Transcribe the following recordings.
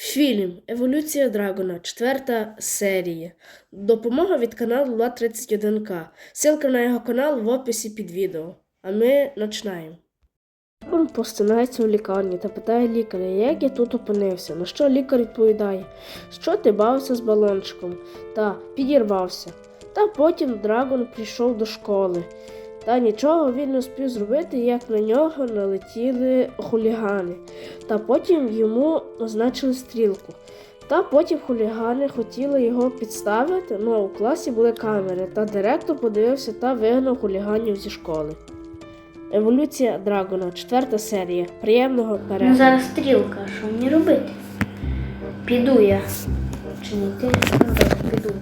Фільм Еволюція Драгона, четверта серія. Допомога від каналу Ла31К. Ссылка на його канал в описі під відео. А ми починаємо. Він постинається в лікарні та питає лікаря, як я тут опинився. На що лікар відповідає, що ти бавився з балончиком та підірвався. Та потім Драгон прийшов до школи. Та нічого він не успів зробити, як на нього налетіли хулігани. Та потім йому назначили стрілку. Та потім хулігани хотіли його підставити, але у класі були камери, та директор подивився та вигнав хуліганів зі школи. Еволюція Драгона, четверта серія. Приємного Ну зараз стрілка, що мені робити? Піду я. Чи не ти? Ну, добре, піду.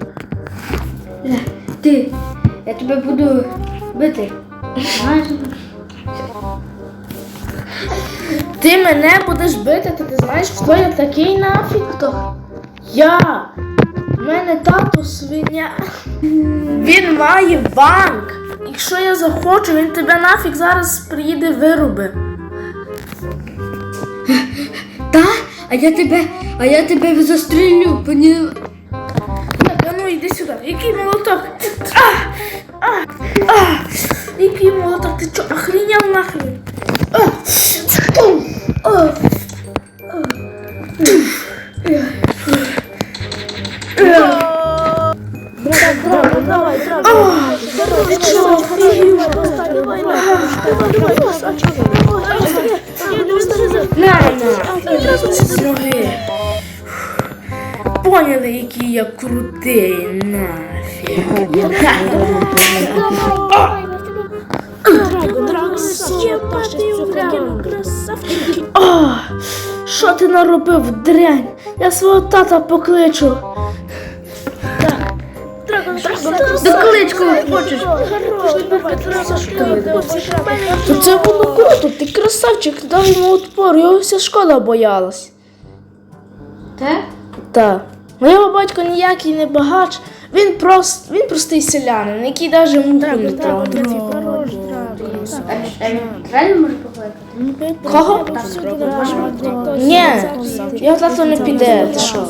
Е, Ти, я тебе буду бити. Знаєш? Ти мене будеш бити, та ти знаєш, хто я такий нафіг? Хто? Я! У мене тато свиня. Він має банк. Якщо я захочу, він тебе нафіг зараз приїде вируби. Та? А я тебе, а я тебе застрілю, поні... Так, а ну йди сюди. Який молоток? А! Який молоток? Ти чо, охріняв нахрен? Поняли, який я крутий. О, що ти наробив, дрянь? Я свого тата покличу. До кличку хочеш? То це було круто, ти красавчик, дав йому отпор, його вся школа боялась. Те? Так. Його батько ніякий не багач, він прост, він простий селянин, який навіть муку не трогає. А він реально може покликати? Кого? Ні, його тато не піде, ти що?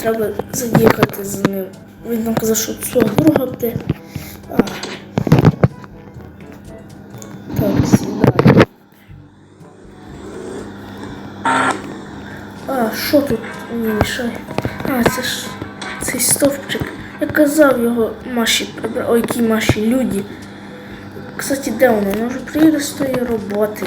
Треба заїхати з ним. Він нам казав, що цього друга буде. Що тут мішає? А, це ж цей стовпчик. Я казав його Маші прибрати. Ой, які Маші люди. Кстати, де вона? Вона вже приїде з тої роботи.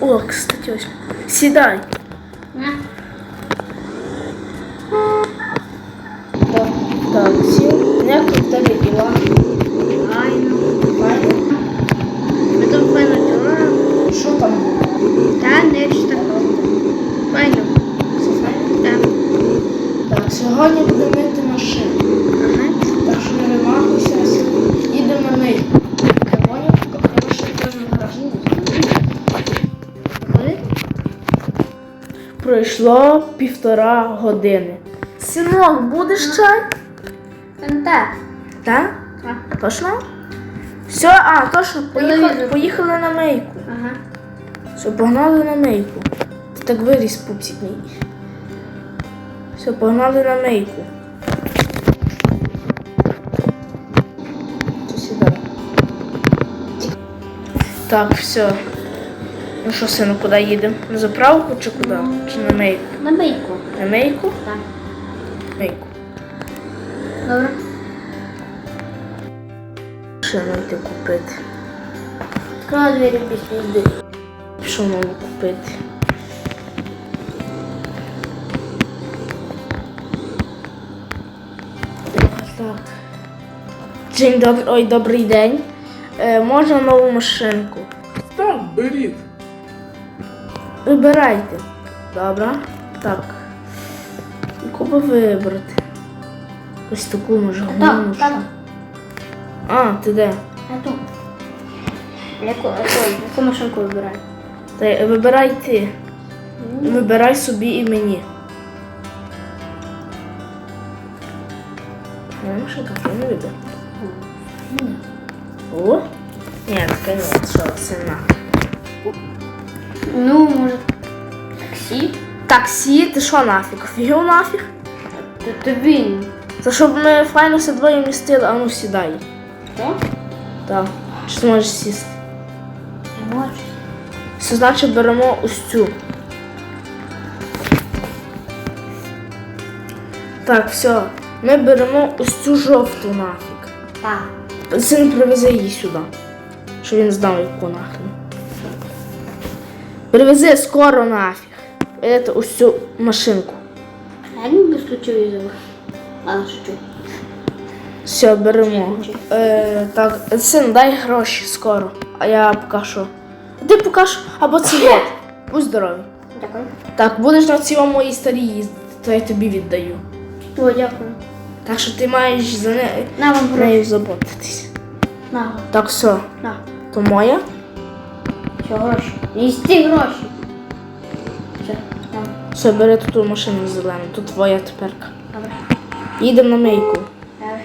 О, кстати, ось. Сідай. Так, так, сів. Як Пройшло півтора години. Синок, будеш чай? Там так. Так? Так. Точно? Все, а, точно, поїхали, поїхали на мейку. Ага. Все, погнали на мейку. Ти так виріс, пупсик мій. Все, погнали на мейку. Так, все. Ну що, сину, куди їдемо? На заправку чи куди? Чи на мейку? На бейку. На мейку? Так. Мейку. Добре. Що нам йти купити? Відкрила двері після їзди. Що нам купити? Так. День добрий. Ой, добрий день. Е, можна нову машинку? Так, беріть. Вибирайте. Добре. Так. Яку би вибрати? Ось таку може Так, гумну. так. А, ти де? А тут. Яку, яку, машинку вибираю? Та, вибирай ти. Вибирай собі і мені. Моя машинка, я не люблю. О? Ні, таке ні, що, сильна. Ну, може, таксі? Таксі, ти що нафіг? Фігів нафіг? То тобі. Це щоб ми файно все двоє містили, а ну сідай. Так? Так. Чи ти можеш сісти? Не можу. Це значить беремо ось цю. Так, все. Ми беремо ось цю жовту нафіг. Так. Син привези її сюди. Щоб він знав, яку нахрен. Привези скоро нафіг. Ось цю машинку. А я без ключів взяла. Але що? Все, беремо. Е, так, син, дай гроші скоро. А я поки що. Ти поки що. Або це є. Будь здоровий. Дякую. Так, будеш на цій моїй старій їздити, то я тобі віддаю. О, дякую. Так що ти маєш за нею, На вам нею заботитись. На. Так, все, На. то моя. Що гроші? Їсти гроші. Все, там. Все, бери ту машину зелену, тут твоя теперка. Добре. Їдемо на мийку. Добре.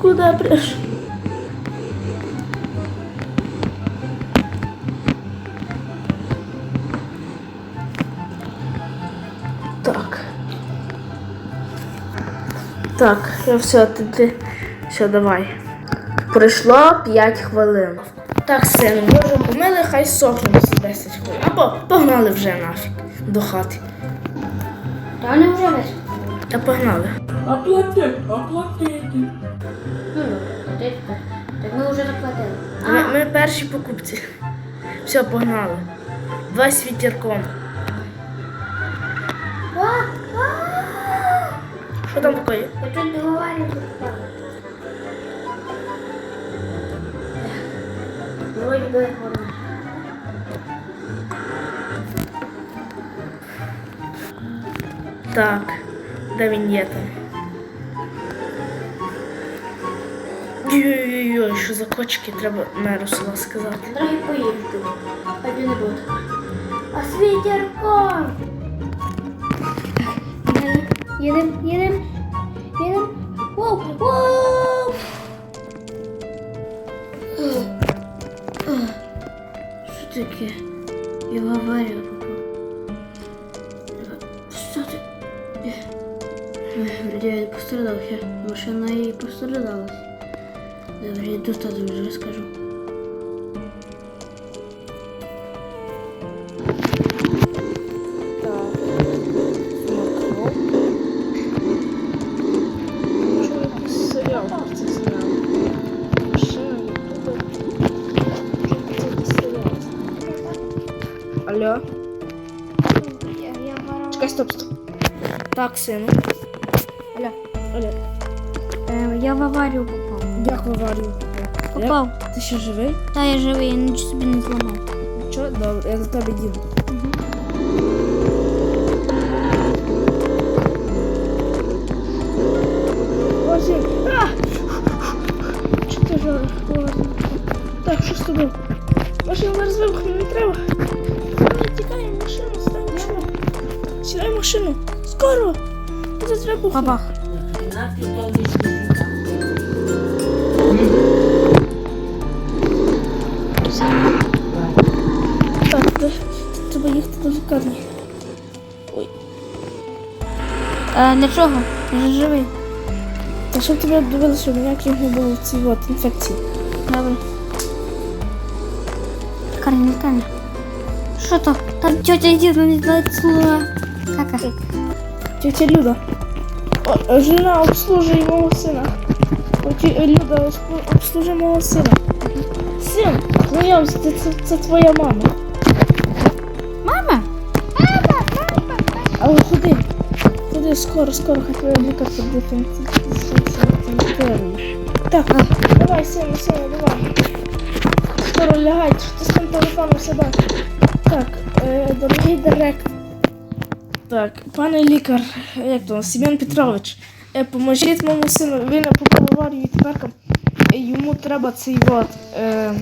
Куда преш? Так, я все, ти, ти. Все, давай. Пройшло 5 хвилин. Так, син, ми вже помили, хай сохне за 10 хвилин. Або погнали вже нафіг до хати. Та вони вже весь. Та погнали. Оплатити, оплатити. Ну, платити. Так ми вже заплатили. Ми, ми перші покупці. Все, погнали. Два з вітерком. Що там таке? Я чуть до аварії попала. Вроді би гарно. Так, є там? Ой-ой-ой, що за кочки, треба меру села сказати. Дорогі поїздили. Ході не буде. А з вітерком. Їдем, їдем, їдем. Воу, воу. Що таке? Я в аварію попав. Що ти? Вроде я пострадався. Машина і пострадалась. Добре, я до тату Так, сину. Алло, алло. Е, я в аварію попав. Як в аварію? Попав. Як? Ти ще живий? Та я живий, я нічого собі не зламав. Чого? Добре, я за тебе їду. Боже, а! Що ти ж Так, що з тобою? Машину зараз вибухне, не треба. Тікай, машину, машину. Сідай машину. Скоро! Зараз вибухне. Бабах. Так, треба їхати до лікарні. Ой. Е, для чого? Живий. Та щоб тебе дивилися, щоб ніяких не було в цій от інфекції. Добре. Карні, карні. Що то? Там тетя йде, вона не дає слова. Кака. Тетя Люда. О, жена обслужує мого сина. О, тетя Люда обслу- обслужує мого сина. Син, знайомся, це, це, це твоя мама. Мама? Але ходи. Ходи, скоро, скоро, хай твоя лікар буде Так, давай, сина, сина, давай. Скоро лягай, що ти з тим телефоном себе. Так, е, дорогий директор. Так, пане лікар, як то, Семен Петрович, е, поможіть моєму сину, він попав в аварію і тепер е, йому треба цей вот. Е,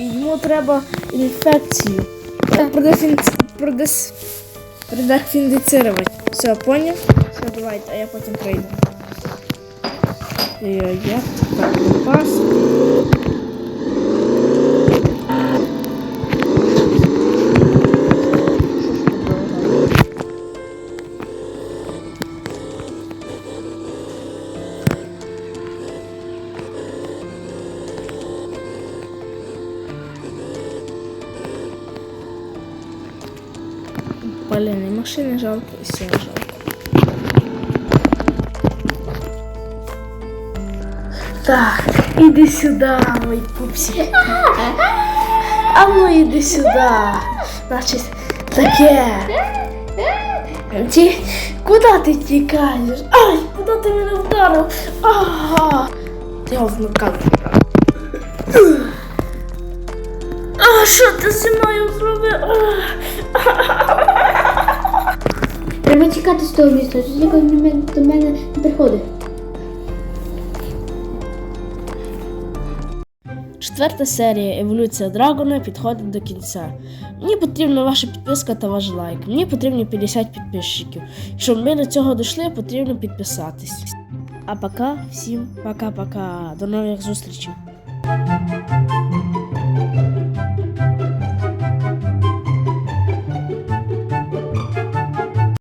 йому треба інфекцію. Продефіндицировать. Все, поняв? Все, давайте, а я потім прийду. Я, я так пас. Блін, і машини жалко, і сіла жалко. Так, іди сюди, мій пупсі. А ну іди сюди. Значить, таке. Ті, куди ти тікаєш? Ай, куди ти мене вдарив? Ага. Ти його вмикав. А що ти зі мною зробив? Треба тікати з того міста, мене, до мене не приходить. Четверта серія Еволюція Драгона підходить до кінця. Мені потрібна ваша підписка та ваш лайк. Мені потрібні 50 підписчиків. Щоб ми до цього дійшли, потрібно підписатись. А пока, всім пока-пока. До нових зустрічей.